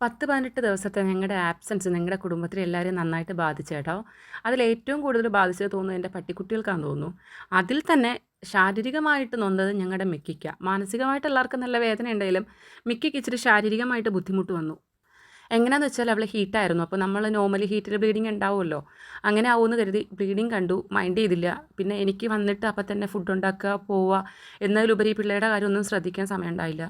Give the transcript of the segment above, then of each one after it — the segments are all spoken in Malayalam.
പത്ത് പതിനെട്ട് ദിവസത്തെ ഞങ്ങളുടെ ആബ്സൻസ് ഞങ്ങളുടെ കുടുംബത്തിലെ എല്ലാവരെയും നന്നായിട്ട് ബാധിച്ചു കേട്ടോ. അതിൽ ഏറ്റവും കൂടുതൽ ബാധിച്ചത് തോന്നുന്നത് എന്റെ പട്ടിക്കുട്ടികൾക്കാന്ന് തോന്നുന്നു. അതിൽ തന്നെ ശാരീരികമായിട്ട് നൊന്തത് ഞങ്ങളുടെ മിക്കിക്ക. മാനസികമായിട്ട് എല്ലാവർക്കും നല്ല വേദന ഉണ്ടെങ്കിലും മിക്കിക്ക് ഇച്ചിരി ശാരീരികമായിട്ട് ബുദ്ധിമുട്ട് വന്നു. എങ്ങനെയാണെന്ന് വെച്ചാൽ അവൾ ഹീറ്റായിരുന്നു അപ്പോൾ നമ്മൾ നോർമലി ഹീറ്റിൽ ബ്ലീഡിങ് ഉണ്ടാവുമല്ലോ. അങ്ങനെ ആവുമെന്ന് കരുതി ബ്ലീഡിങ് കണ്ടു. മൈൻഡ് ചെയ്തില്ല. പിന്നെ എനിക്ക് വന്നിട്ട് അപ്പം തന്നെ ഫുഡ് ഉണ്ടാക്കുക പോവുക എന്നതിലുപരി പിള്ളേരുടെ കാര്യമൊന്നും ശ്രദ്ധിക്കാൻ സമയം ഉണ്ടായില്ല.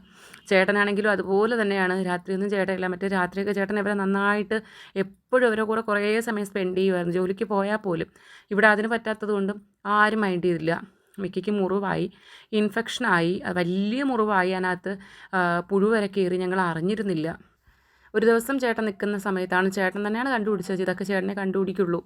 ചേട്ടനാണെങ്കിലും അതുപോലെ തന്നെയാണ്. രാത്രിയൊന്നും ചേട്ടനില്ല. മറ്റേ രാത്രിയൊക്കെ ചേട്ടൻ ഇവരെ നന്നായിട്ട് എപ്പോഴും അവരെ കൂടെ കുറേ സമയം സ്പെൻഡ് ചെയ്യുമായിരുന്നു. ജോലിക്ക് പോയാൽ പോലും. ഇവിടെ അതിന് പറ്റാത്തത് കൊണ്ടും ആരും മൈൻഡ് ചെയ്തില്ല. മിക്കയ്ക്ക് മുറിവായി. ഇൻഫെക്ഷനായി വലിയ മുറിവായി. അതിനകത്ത് പുഴു വരെ കയറി ഞങ്ങൾ അറിഞ്ഞിരുന്നില്ല. ഒരു ദിവസം ചേട്ടൻ നിൽക്കുന്ന സമയത്താണ് ചേട്ടൻ തന്നെയാണ് കണ്ടുപിടിച്ചത്. ഇതൊക്കെ ചേട്ടനെ കണ്ടുപിടിക്കുള്ളൂ.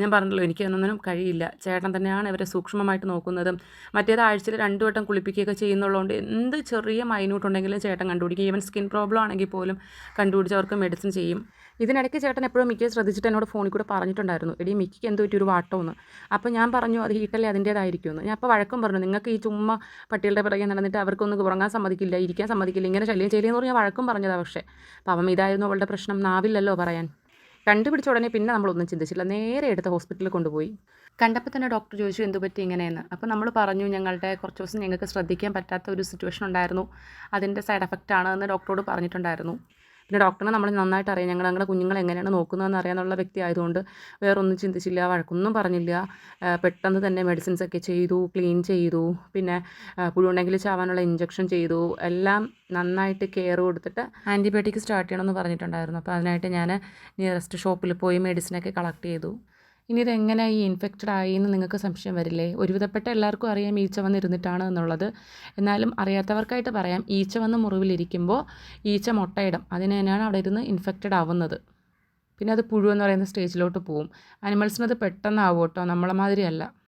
ഞാൻ പറഞ്ഞല്ലോ എനിക്ക് ഒന്നും കഴിയില്ല. ചേട്ടൻ തന്നെയാണ് ഇവരെ സൂക്ഷ്മമായിട്ട് നോക്കുന്നതും. മറ്റേത് ആഴ്ചയിൽ രണ്ടു വട്ടം കുളിപ്പിക്കുകയൊക്കെ ചെയ്യുന്നുള്ളതുകൊണ്ട് എന്ത് ചെറിയ മൈന്യൂട്ട് ഉണ്ടെങ്കിലും ചേട്ടൻ കണ്ടുപിടിക്കും. ഈവൻ സ്കിൻ പ്രോബ്ലം ആണെങ്കിൽ പോലും കണ്ടുപിടിച്ച് അവർക്ക് മെഡിസിൻ ചെയ്യും. ഇതിനിടയ്ക്ക് ചേട്ടൻ എപ്പോഴും മിക്ക ശ്രദ്ധിച്ചിട്ട് എന്നോട് ഫോണിൽ കൂടെ പറഞ്ഞിട്ടുണ്ടായിരുന്നു. എടി മിക്കിക്ക് എന്തോ ഒരു വാട്ടമെന്ന്. അപ്പോൾ ഞാൻ പറഞ്ഞു അത് ഹീറ്റല്ലേ അതിന്റേതായിരിക്കുമെന്ന്. ഞാൻ അപ്പോൾ വഴക്കം പറഞ്ഞു നിങ്ങൾക്ക് ഈ ചുമ്മാ പട്ടികളുടെ പിറകെ നടന്നിട്ട് അവർക്കൊന്നും ഉറങ്ങാൻ സമ്മതിക്കില്ല ഇരിക്കാൻ സമ്മതിക്കില്ല ഇങ്ങനെ ശല്യം ചെയ്യില്ലെന്ന് പറഞ്ഞാൽ വഴക്കും പറഞ്ഞതാണ് പക്ഷേ. അപ്പം ഇതായിരുന്നു അവളുടെ പ്രശ്നം നാവില്ലല്ലോ പറയാൻ. കണ്ടുപിടിച്ച ഉടനെ പിന്നെ നമ്മളൊന്നും ചിന്തിച്ചില്ല. നേരെ എടുത്ത് ഹോസ്പിറ്റലിൽ കൊണ്ടുപോയി. കണ്ടപ്പോൾ തന്നെ ഡോക്ടർ ചോദിച്ചു എന്തു പറ്റി ഇങ്ങനെയെന്ന്? അപ്പോൾ നമ്മൾ പറഞ്ഞു ഞങ്ങളുടെ കുറച്ച് ദിവസം ഞങ്ങൾക്ക് ശ്രദ്ധിക്കാൻ പറ്റാത്ത ഒരു സിറ്റുവേഷൻ ഉണ്ടായിരുന്നു. അതിന്റെ സൈഡ് എഫക്റ്റ് ആണ് എന്ന് ഡോക്ടറോട് പറഞ്ഞിട്ടുണ്ടായിരുന്നു. പിന്നെ ഡോക്ടറിനെ നമ്മൾ നന്നായിട്ട് അറിയാം. ഞങ്ങൾ ഞങ്ങളുടെ കുഞ്ഞുങ്ങളെ എങ്ങനെയാണ് നോക്കുന്നതെന്ന് അറിയാനുള്ള വ്യക്തി ആയതുകൊണ്ട് വേറൊന്നും ചിന്തിച്ചില്ല വഴക്കൊന്നും പറഞ്ഞില്ല. പെട്ടെന്ന് തന്നെ മെഡിസിൻസ് ഒക്കെ ചെയ്തു ക്ലീൻ ചെയ്തു. പിന്നെ പുഴുണ്ടെങ്കിൽ ചാവാനുള്ള ഇഞ്ചക്ഷൻ ചെയ്തു. എല്ലാം നന്നായിട്ട് കെയർ കൊടുത്തിട്ട് ആന്റിബയോട്ടിക് സ്റ്റാർട്ട് ചെയ്യണമെന്ന് പറഞ്ഞിട്ടുണ്ടായിരുന്നു. അപ്പോൾ അതിനായിട്ട് ഞാൻ നിയറസ്റ്റ് ഷോപ്പിൽ പോയി മെഡിസിനൊക്കെ കളക്ട് ചെയ്തു. ഇനി ഇതെങ്ങനെ ഈ ഇൻഫെക്റ്റഡ് ആയി എന്ന് നിങ്ങൾക്ക് സംശയം വരില്ലേ? ഒരുവിധപ്പെട്ട എല്ലാവർക്കും അറിയാം ഈച്ച വന്നിരുന്നിട്ടാണ് എന്നുള്ളത്. എന്നാലും അറിയാത്തവർക്കായിട്ട് പറയാം ഈച്ച വന്ന് മുറിവിലിരിക്കുമ്പോൾ ഈച്ച മുട്ടയിടും. അതിന് തന്നെയാണ് അവിടെ ഇരുന്ന് ഇൻഫെക്റ്റഡ് ആവുന്നത്. പിന്നെ അത് പുഴു എന്ന് പറയുന്ന സ്റ്റേജിലോട്ട് പോവും. അനിമൽസിനത് പെട്ടെന്നാവും കേട്ടോ നമ്മളെ മാതിരിയല്ല.